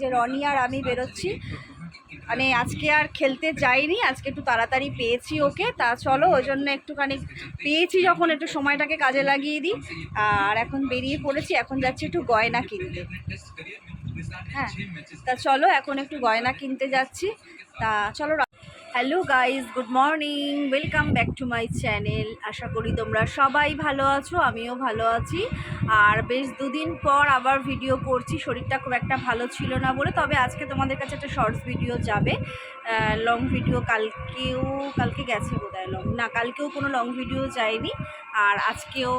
যে রনি আর আমি বেরোচ্ছি। মানে আজকে আর খেলতে যাইনি, আজকে একটু তাড়াতাড়ি পেয়েছি ওকে। তা চলো, ওই জন্য একটুখানি পেয়েছি যখন, একটু সময়টাকে কাজে লাগিয়ে দিই। আর এখন বেরিয়ে পড়েছি, এখন যাচ্ছি একটু গয়না কিনতে। হ্যাঁ তা চলো, এখন একটু গয়না কিনতে যাচ্ছি। তা চলো hello guys good morning, welcome back to my channel. আশা করি তোমরা সবাই ভালো আছো, আমিও ভালো আছি। আর বেশ দুদিন পর আবার ভিডিও করছি, শরীরটা খুব একটা ভালো ছিল না বলে, তবে আজকে তোমাদের কাছে একটা শর্টস ভিডিও যাবে। লং ভিডিও কালকেও, কালকে গেছে বোধহয় লং না, কালকেও কোনো লং ভিডিও যায়নি, আর আজকেও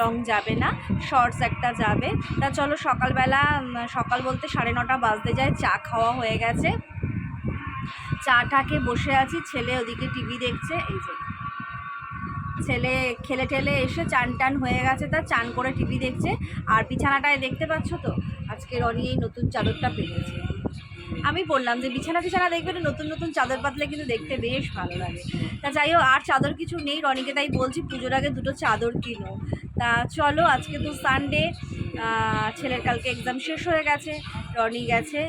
লং যাবে না শর্টস একটা যাবে। তা চলো সকালবেলা সকাল বলতে সাড়ে নটা বাজতে যায়, চা খাওয়া হয়ে গেছে। চাটাকে বসে আছি, ছেলে ওদিকে টিভি দেখছে, এই যে। ছেলে খেলে টেলে এসে চান টান হয়ে গেছে, তা চান করে টিভি দেখছে। আর বিছানাটায় দেখতে পাচ্ছ তো? আজকে রনি এই নতুন চাদরটা পেয়েছে আমি বললাম যে বিছানা বিছানা দেখবেন নতুন নতুন চাদর পাতলে কিন্তু দেখতে বেশ ভালো লাগে। তা যাই হোক, আর চাদর কিছু নেই, রনিকে তাই বলছি পুজোর আগে দুটো চাদর কিনো। তা চলো, আজকে তো সানডে ছেলের কালকে এক্সাম শেষ হয়ে গেছে, রনি গেছে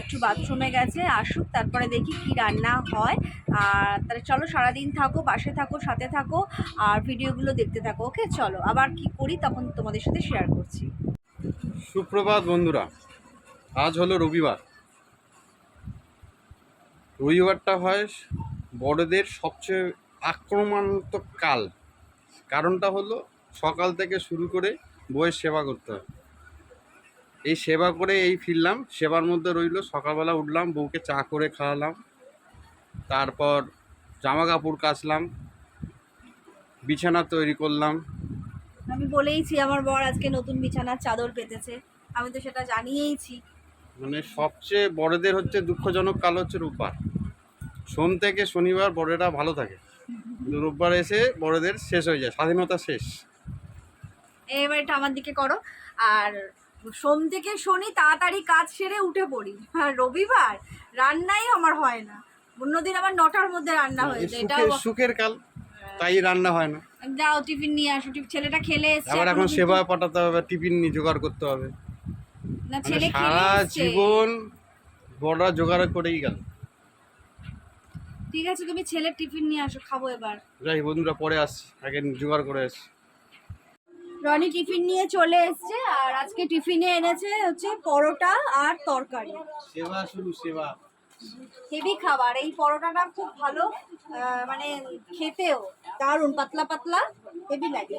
একটু বাথরুমে গেছে, আসুক, তারপরে দেখি কি রান্না হয়। আর তাহলে চলো, সারাদিন থাকো, পাশে থাকো, সাথে থাকো, আর ভিডিওগুলো দেখতে থাকো, ওকে? চলো, আবার কি করি তখন তোমাদের সাথে শেয়ার করছি। সুপ্রভাত বন্ধুরা, আজ হলো রবিবার। রবিবারটা হয় বড়দের সবচেয়ে আক্রমণাত্মক কাল কারণটা হলো সকাল থেকে শুরু করে বইয়ের সেবা করতে হয়। এই সেবা করে এই ফিরলাম, সেবার মধ্যে রইল সকালবেলা উঠলাম, বউকে চা করে খাওয়ালাম, তারপর জামা কাপড় কাচলাম, বিছানা তৈরি করলাম। আমি বলেইছি, আমার বর আজকে নতুন বিছানার চাদর পেতেছে। আমি তো সেটা জানিয়েইছি। মানে সবচেয়ে বড়দের হচ্ছে দুঃখজনক কাল হচ্ছে রোববার। সোম থেকে শনিবার বড়েরা ভালো থাকে। কিন্তু রোববার এসে বড়দের শেষ হয়ে যায় স্বাধীনতা শেষ। এবার এটা আমার দিকে করো। আর সোম থেকে শনি তাড়াতাড়ি কাজ সেরে উঠে পড়ি। আর রবিবার রান্নাই আমার হয় না। অন্যদিন আমার নটার মধ্যে রান্না হয়ে যায়। এটাও সুখের কাল তাই রান্না হয় না। যাও টিফিন নিয়ে আসো। ছেলেটা খেলে এসছে আবার এখন সেবা পাঠাতে হবে টিফিন নিয়ে জোগাড় করতে হবে। না মানে ছেলে সারা। জীবন বড়রা জোগাড় করেই গেল। ঠিক আছে তুমি ছেলের টিফিন নিয়ে আসো খাব এবার। যাই বন্ধুরা পরে আসছি। আগে জোগাড় করে আসছি। রনি টিফিন নিয়ে চলে এসছে আর আজকে টিফিনে এনেছে হচ্ছে পরোটা আর তরকারি। সেবা শুরু সেবা। হেভি খাবার এই পরোটাটা খুব ভালো মানে খেতেও দারুণ পাতলা পাতলা হেভি লাগে।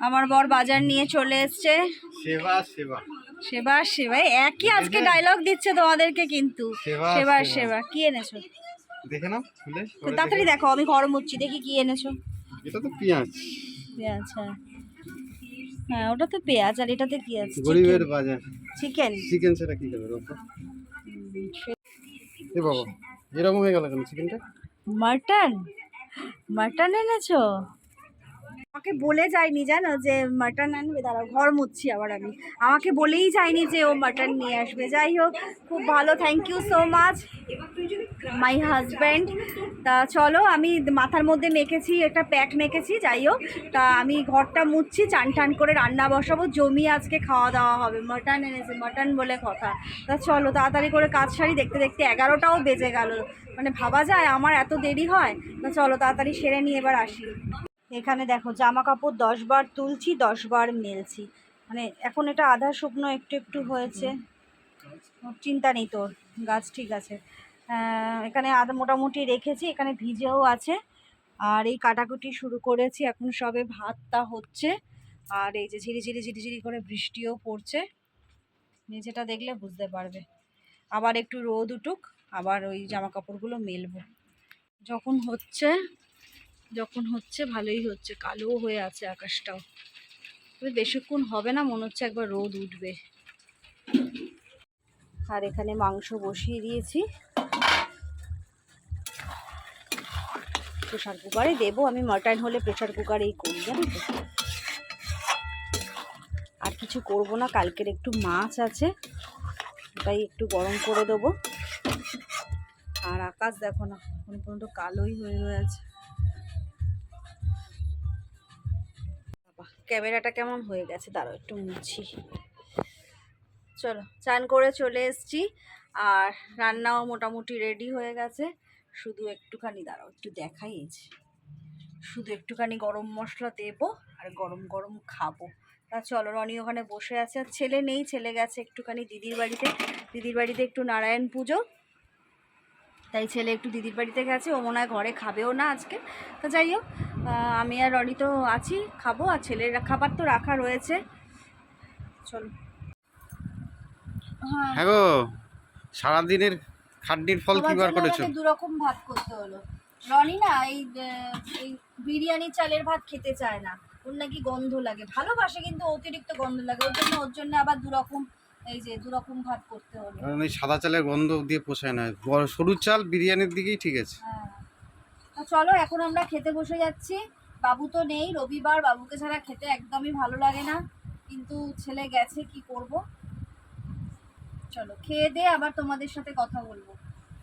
আমার বর বাজার নিয়ে চলে এসছে। সেবা সেবা। সেবা সেবা। একই আজকে ডায়লগ দিচ্ছে তোমাদেরকে কিন্তু। সেবা, সেবা কি এনেছো? দেখে নাও খুলে। তাড়াতাড়ি দেখো আমি ঘর মুচ্ছি দেখি কি এনেছো। এটা তো পেঁয়াজ। পেঁয়াজ হ্যাঁ। হ্যাঁ ওটা তো পেঁয়াজ আর এটাতে কি আছে? গরিবের বাজার। চিকেন চিকেন সেটা কি রোববার এ বাবা এরকম হয়ে গেল কেন চিকেনটা মাটন? মাটন এনেছো? আমাকে বলে যায়নি জানো যে মাটন আনবে? দাঁড়াও, ঘর মুচ্ছি আবার আমি। আমাকে বলেই যায়নি যে ও মাটন নিয়ে আসবে। যাই হোক, খুব ভালো thank you so much my husband তা চলো, আমি মাথার মধ্যে মেখেছি, একটা প্যাক মেখেছি, যাই হোক। তা আমি ঘরটা মুছছি, চান টান করে রান্না বসাবো। জমি আজকে খাওয়া দাওয়া হবে মাটন এনেছে মাটন বলে কথা। তা চলো, তাড়াতাড়ি করে কাজ সারি, দেখতে দেখতে এগারোটাও বেজে গেল। মানে ভাবা যায়, আমার এত দেরি হয়? তা চলো, তাড়াতাড়ি সেরে নিয়ে এবার আসি। এখানে দেখো জামা কাপড় দশ বার তুলছি দশ বার মেলছি। মানে এখন এটা আধা শুকনো একটু একটু হয়েছে। চিন্তা নেই তোর গাছ ঠিক আছে। এখানে আধা মোটামুটি রেখেছি এখানে ভিজেও আছে। আর এই কাটাকুটি শুরু করেছি এখন সবে ভাতটা হচ্ছে। আর এই যে ঝিরি ঝিরি ঝিরি ঝিরি করে বৃষ্টিও পড়ছে। নিচেটা দেখলে বুঝতে পারবে। আবার একটু রোদ উঠুক আবার ওই জামা কাপড়গুলো মেলবো। যখন হচ্ছে যখন হচ্ছে ভালোই হচ্ছে কালো হয়ে আছে আকাশটাও। তবে বেশিক্ষণ হবে না, মনে হচ্ছে একবার রোদ উঠবে। আর এখানে মাংস বসিয়ে দিয়েছি। প্রেশার কুকারে দেবো, আমি মাটন হলে প্রেশার কুকারেই করি, জানো তো। আর কিছু করব না, কালকের একটু মাছ আছে তাই একটু গরম করে দেবো। আর আকাশ দেখো না, এখন পর্যন্ত কালোই হয়ে রয়েছে ক্যামেরাটা কেমন হয়ে গেছে? দাঁড়াও, একটু মুছি। চলো, চান করে চলে এসেছি। আর রান্নাও মোটামুটি রেডি হয়ে গেছে। শুধু একটুখানি, দাঁড়াও, একটু দেখাই যে। শুধু একটুখানি গরম মশলা দেবো আর গরম গরম খাব। তা চলো, রনি ওখানে বসে আছে। আর ছেলে নেই, ছেলে গেছে একটুখানি দিদির বাড়িতে। দিদির বাড়িতে একটু নারায়ণ পুজো। তাই ছেলে একটু দিদির বাড়িতে গেছে ও মনে হয় ঘরে খাবেও না আজকে। তো যাই হোক আমি আর রনি তো আছি খাব আর ছেলের খাবার তো রাখা রয়েছে। চলো। হ্যাঁ। হ্যাঁ গো সারাদিনের খাটনির ফল কি বার করেছ? আমাকে দুরকম ভাত করতে হলো। রনি না এই বিরিয়ানি চালের ভাত খেতে চায় না। ওর নাকি গন্ধ লাগে। ভালোবাসে কিন্তু অতিরিক্ত গন্ধ লাগে। ওর জন্য ওর জন্য আবার দুরকম এই যে দুরকম ভাত করতে হলো। কারণ এই সাদা চালের গন্ধ দিয়ে পোষায় না। বড় সরু চাল বিরিয়ানির দিকেই ঠিক আছে। হ্যাঁ। তো চলো এখন আমরা খেতে বসে যাচ্ছি। বাবু তো নেই রবিবার। বাবুকে ছাড়া খেতে একদমই ভালো লাগে না। কিন্তু ছেলে গেছে কি করব? চলো খেয়ে দিয়ে আবার তোমাদের সাথে কথা বলব।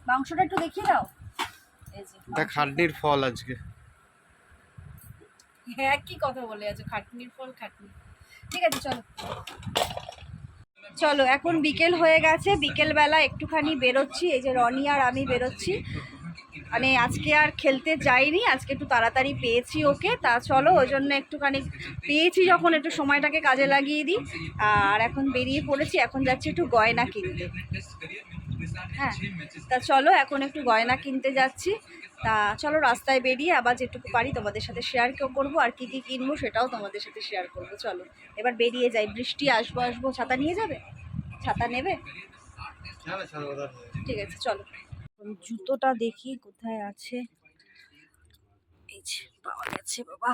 মাংসটা একটু দেখিয়ে দাও। এই যে এটা খাটনির ফল আজকে। হ্যাঁ কি কথা বলে আছো খাটনির ফল খাটনি। ঠিক আছে চলো। চলো, এখন বিকেল হয়ে গেছে, বিকেলবেলা একটুখানি বেরোচ্ছি, এই যে রনি আর আমি বেরোচ্ছি। মানে আজকে আর খেলতে যাইনি, আজকে একটু তাড়াতাড়ি পেয়েছি ওকে, তা চলো, ওই জন্য একটুখানি পেয়েছি যখন, একটু সময়টাকে কাজে লাগিয়ে দিই। আর এখন বেরিয়ে পড়েছি, এখন যাচ্ছি একটু গয়না কিনতে। হ্যাঁ তা চলো, এখন একটু গয়না কিনতে যাচ্ছি। তা চলো রাস্তায় বেরিয়ে আবার যেটুকু পারি তোমাদের সাথে শেয়ার কেউ করব, আর কি কি কিনবো সেটাও তোমাদের সাথে শেয়ার করব, চলো। এবার বেরিয়ে যাই। বৃষ্টি, আসব আসব, ছাতা নিয়ে যাবে? ছাতা নেবে? ঠিক আছে, চলো। জুতোটা দেখি কোথায় আছে। এই যে, পাওয়া গেছে বাবা।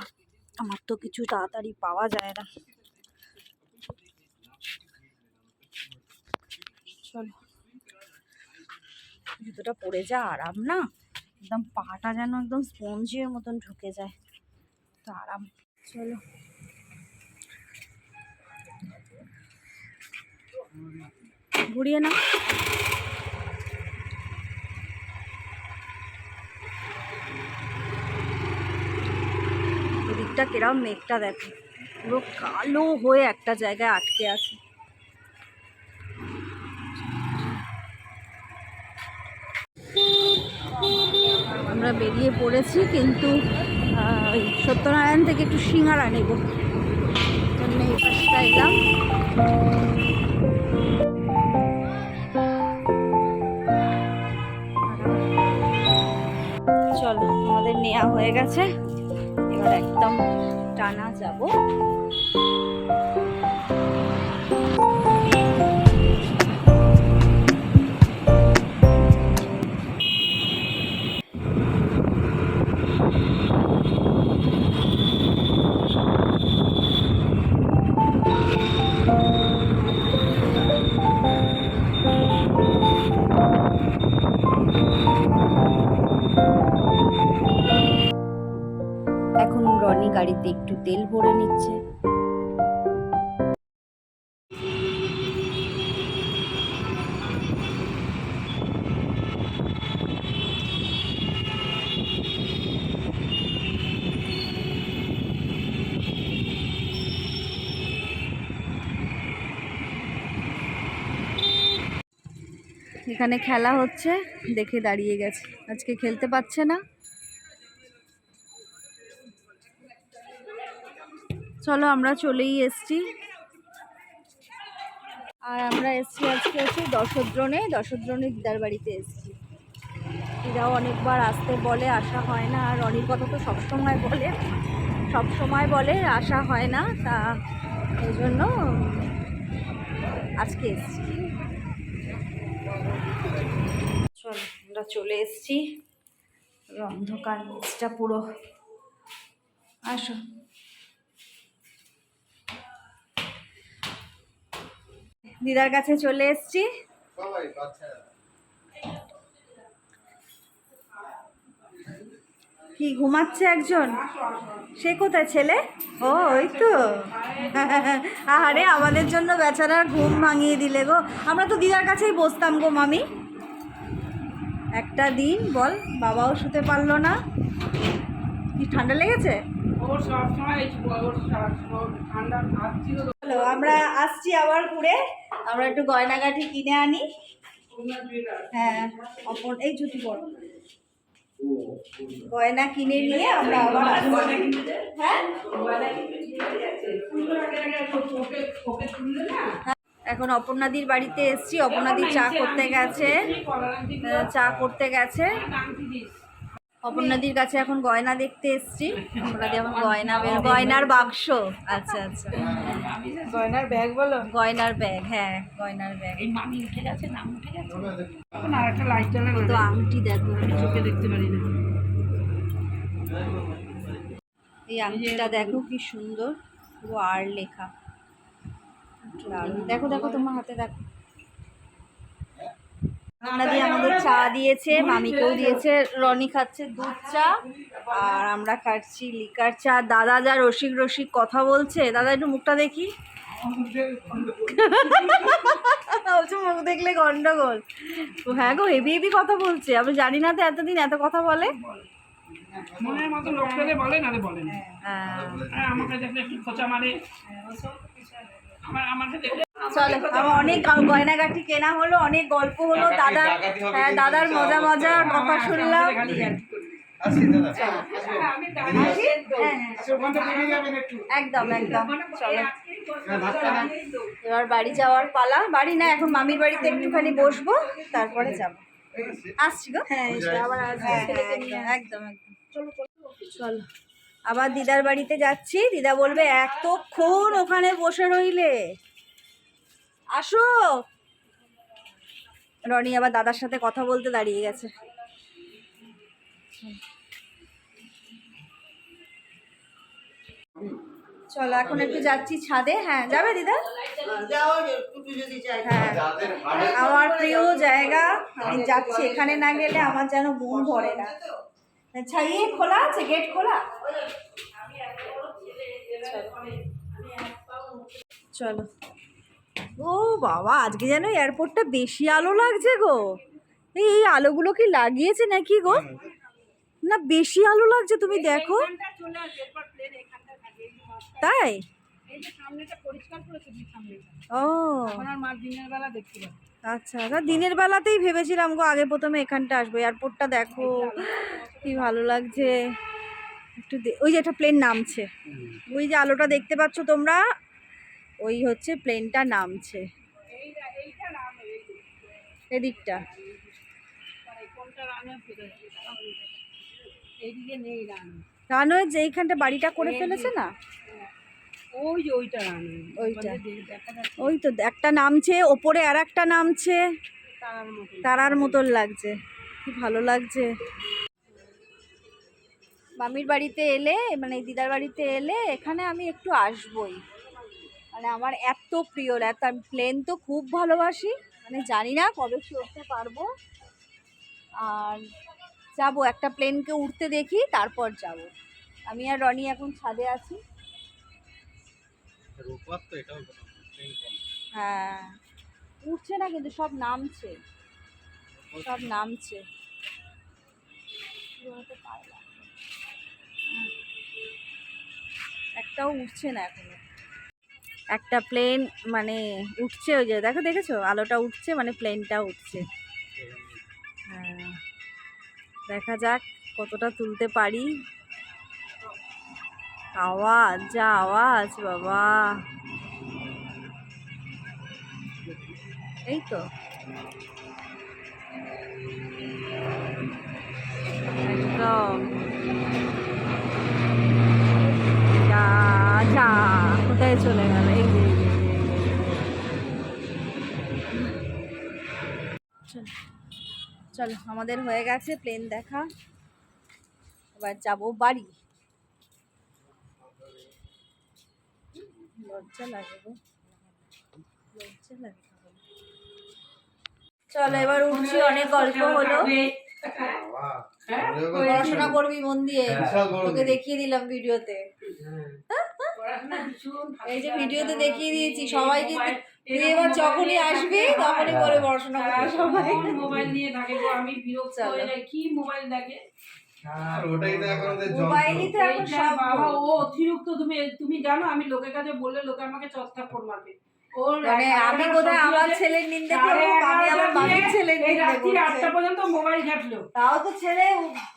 আমার তো কিছু তাড়াতাড়ি পাওয়া যায় না। চলো। জুতোটা পরে যা, আরাম না? একদম পাটা যেন একদম স্পঞ্জের মতন ঢুকে যায়। তো আরাম। চলো। ঘুরিয়ে না এদিকটা কিরম মেঘটা দেখো। পুরো কালো হয়ে একটা জায়গায় আটকে আছে। আমরা বেরিয়ে পড়েছি, কিন্তু সত্যনারায়ণ থেকে একটু সিঙ্গারা নেব। জন্য এই চলো, আমাদের নেওয়া হয়ে গেছে। এবার একদম টানা যাব। এখানে খেলা হচ্ছে। দেখে দাঁড়িয়ে গেছে। আজকে খেলতে পারছে না। চলো আমরা চলেই এসছি। আর আমরা এসছি আজকে হচ্ছে দশদ্রণে। দশদ্রণে দিদার বাড়িতে এসছি। দিদাও অনেকবার আসতে বলে, আসা হয় না। আর অনেক কথা তো সবসময় বলে। সব সময় বলে, আসা হয় না। তা এই জন্য আজকে এসছি। চলো, আমরা চলে এসছি। অন্ধকার, নিচটা পুরো। আসো। দিদার কাছে চলে এসছি। কি, ঘুমাচ্ছে একজন? সে কোথায়, ছেলে? ও, ওই তো। আরে আমাদের জন্য বেচারার ঘুম ভাঙিয়ে দিলে গো। আমরা তো দিদার কাছেই বসতাম গো, মামি। একটা দিন বল বাবাও শুতে পারল না। কি ঠান্ডা লেগেছে? আমরা আসছি আবার ঘুরে আমরা একটু গয়নাগাঠি কিনে আনি। হ্যাঁ অপর এই জুটি বড় গয়না কিনে নিয়ে আমরা আবার। হ্যাঁ? এখন অপর্ণাদির বাড়িতে এসছি। অপর্ণাদি চা করতে গেছে। চা করতে গেছে। অপর্ণাদির কাছে এখন গয়না দেখতে এসছি। অপর্ণাদি এখন গয়না বের গয়নার বাক্স। আচ্ছা আচ্ছা। গয়নার ব্যাগ বলো? গয়নার ব্যাগ হ্যাঁ গয়নার ব্যাগ। এই মামি উঠে গেছে নাম উঠে গেছে। এখন আর একটা লাইট জ্বালানো তো আংটি দেখো চোখে দেখতে পারি না। এই আংটিটা দেখো কি সুন্দর। পুরো আর লেখা। দেখো দেখো তোমার হাতে দেখো। আমাদের চা দিয়েছে মামিকেও দিয়েছে রনি খাচ্ছে দুধ চা আর আমরা খাচ্ছি লিকার চা। দাদা যা রসিক রসিক কথা বলছে দাদা একটু মুখটা দেখি। বলছে মুখ দেখলে গন্ডগোল। হ্যাঁ গো হেভি হেভি কথা বলছে। আমি জানি না তো এতদিন এত কথা বলে। মনের মতো লোক বলে নালে বলে হ্যাঁ। একটু খোঁচা মারে। দেখলে চলো। আমার অনেক গয়নাগাটি কেনা হলো অনেক গল্প হলো দাদা হ্যাঁ দাদার মজা মজা কথা শুনলাম? হ্যাঁ, হ্যাঁ। একদম একদম। চলো। এবার বাড়ি যাওয়ার পালা। বাড়ি না এখন মামির বাড়িতে একটুখানি বসবো তারপরে যাব। আসছি গো? হ্যাঁ আবার একদম একদম। চলো। আবার দিদার বাড়িতে যাচ্ছি। দিদা বলবে, এতক্ষণ ওখানে বসে রইলে। আসো। রনি আবার দাদার সাথে কথা বলতে দাঁড়িয়ে গেছে। চলো, এখন একটু যাচ্ছি ছাদে। হ্যাঁ যাবে দিদা? হ্যাঁ। আমার প্রিয় জায়গা। আমি যাচ্ছি। এখানে না গেলে আমার যেন মন ভরে না। ইয়ে খোলা আছে? গেট খোলা? চলো। ও বাবা আজকে যেন এয়ারপোর্টটা বেশি আলো লাগছে গো। এই আলোগুলো কি লাগিয়েছে নাকি গো? না বেশি আলো লাগছে তুমি দেখো। তাই? ও। পাবে। আচ্ছা দিনের বেলাতেই ভেবেছিলাম গো আগে প্রথমে এখানটা আসব এয়ারপোর্টটা দেখো। কি ভালো লাগছে। একটু ওই যে একটা প্লেন নামছে। ওই যে আলোটা দেখতে পাচ্ছ তোমরা? ওই হচ্ছে প্লেনটা নামছে। এদিকটা। মানে রানওয়ে যে এইখানটা বাড়িটা করে ফেলেছে না? ওই ওইটা ওইটা। ওই তো একটা নামছে ওপরে আর একটা নামছে। তারার মতো লাগছে। কি ভালো লাগছে। মামির বাড়িতে এলে মানে দিদার বাড়িতে এলে এখানে আমি একটু আসবই। মানে আমার এত প্রিয় এত আমি প্লেন তো খুব ভালোবাসি মানে জানি না কবে চড়তে পারব। আর যাব একটা প্লেনকে উঠতে দেখি তারপর যাব। আমি আর রনি এখন ছাদে আছি। হ্যাঁ উঠছে না কিন্তু সব নামছে। সব নামছে। একটাও উঠছে না এখনও। একটা প্লেন মানে উঠছে ওই যে, দেখো দেখেছ? আলোটা উঠছে মানে প্লেনটা উঠছে। হ্যাঁ দেখা যাক কতটা তুলতে পারি। আওয়াজ, যা আওয়াজ, বাবা। এই তো। একদম যা যা কোথায় চলে গেল? এই যে। চলো চলো আমাদের হয়ে গেছে প্লেন দেখা। এবার যাব বাড়ি। লজ্জা লাগে গো। লজ্জা লাগে চলো এবার উঠছি অনেক গল্প হলো। হ্যাঁ? পড়াশোনা করবি মন দিয়ে। তোকে দেখিয়ে দিলাম ভিডিওতে। এই যে ভিডিওতে দেখিয়ে দিয়েছি সবাই কিন্তু তুই এবার যখনই আসবি তখনই করে পড়াশোনা করবি সবাই। মোবাইল নিয়ে থাকে আমি বিরক্ত। হয়ে কি মোবাইল দেখে? আর ওটাই তো এখন মোবাইলই তো এখন বাবা ও অতিরিক্ত তুমি তুমি জানো আমি লোকের কাছে বললে লোকে আমাকে চত্তা ফোন মারবে। মানে আমি কোথায় আমার ছেলের নিন্দে করব? আমি আমার এগারোটা ছেলের নিন্দে রাত্রি আটটা পর্যন্ত মোবাইল ঘাটলো। তাও তো ছেলে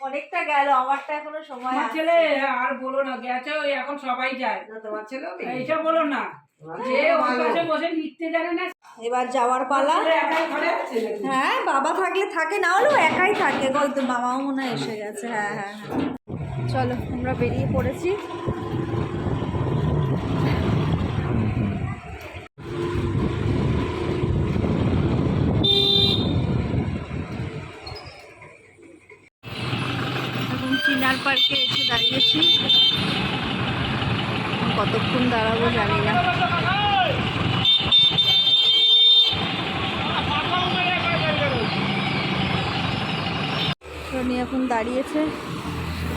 অনেকটা গেল আমারটা এখনও সময় আছে। ছেলে আর বলো না গেছে ওই এখন সবাই যায়। না তোমার ছেলেও নেই? এইটা বলো না এবার যাওয়ার পালা? হ্যাঁ বাবা থাকলে থাকে না হলেও একাই থাকে। বলতো মামাও মনে হয় এসে গেছে। হ্যাঁ হ্যাঁ হ্যাঁ। চলো আমরা বেরিয়ে পড়েছি এখন চিনার পার্কে এসে দাঁড়িয়েছি কতক্ষণ দাঁড়াবো জানি না। সোনি এখন দাঁড়িয়েছে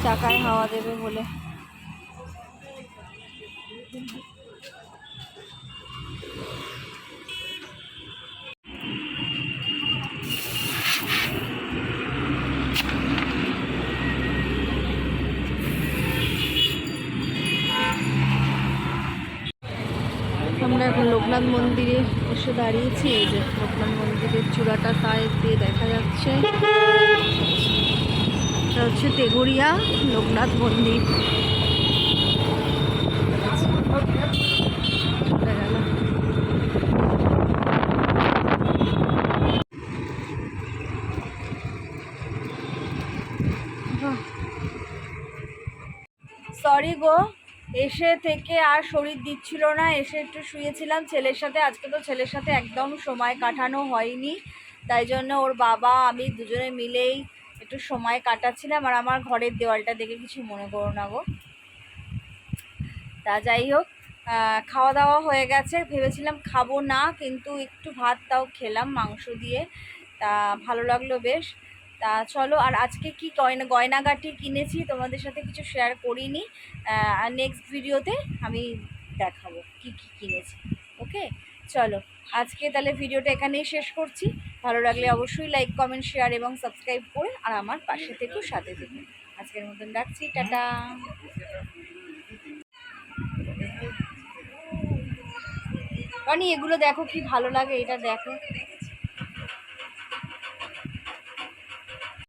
চাকায় হাওয়া দেবে বলে। লোকনাথ মন্দিরে এসে দাঁড়িয়েছি, এই যে লোকনাথ মন্দিরের চূড়াটা সাইড দিয়ে দেখা যাচ্ছে। এটা হচ্ছে তেগুড়িয়া লোকনাথ মন্দির। সরি গো। এসে থেকে আর শরীর দিচ্ছিল না, এসে একটু শুয়েছিলাম। ছেলের সাথে, আজকে তো ছেলের সাথে একদম সময় কাটানো হয়নি। তাই জন্য ওর বাবা, আমি দুজনে মিলেই একটু সময় কাটাচ্ছিলাম। আর আমার ঘরের দেওয়ালটা দেখে কিছু মনে করো না গো। তা যাই হোক খাওয়া দাওয়া হয়ে গেছে। ভেবেছিলাম খাব না, কিন্তু একটু ভাত তাও খেলাম মাংস দিয়ে। তা ভালো লাগল বেশ। তা চলো, আর আজকে কি গয়না, গয়নাগাটি কিনেছি, তোমাদের সাথে কিছু শেয়ার করিনি। আর নেক্সট ভিডিওতে আমি দেখাবো কি কি কিনেছি ওকে চলো, আজকে তাহলে ভিডিওটা এখানেই শেষ করছি। ভালো লাগলে অবশ্যই লাইক কমেন্ট শেয়ার এবং সাবস্ক্রাইব করে আর আমার পাশে থেকেও সাথে থেকো। আজকের মতন রাখছি, টাটা। রনি, এগুলো দেখো কি ভালো লাগে, এটা দেখো।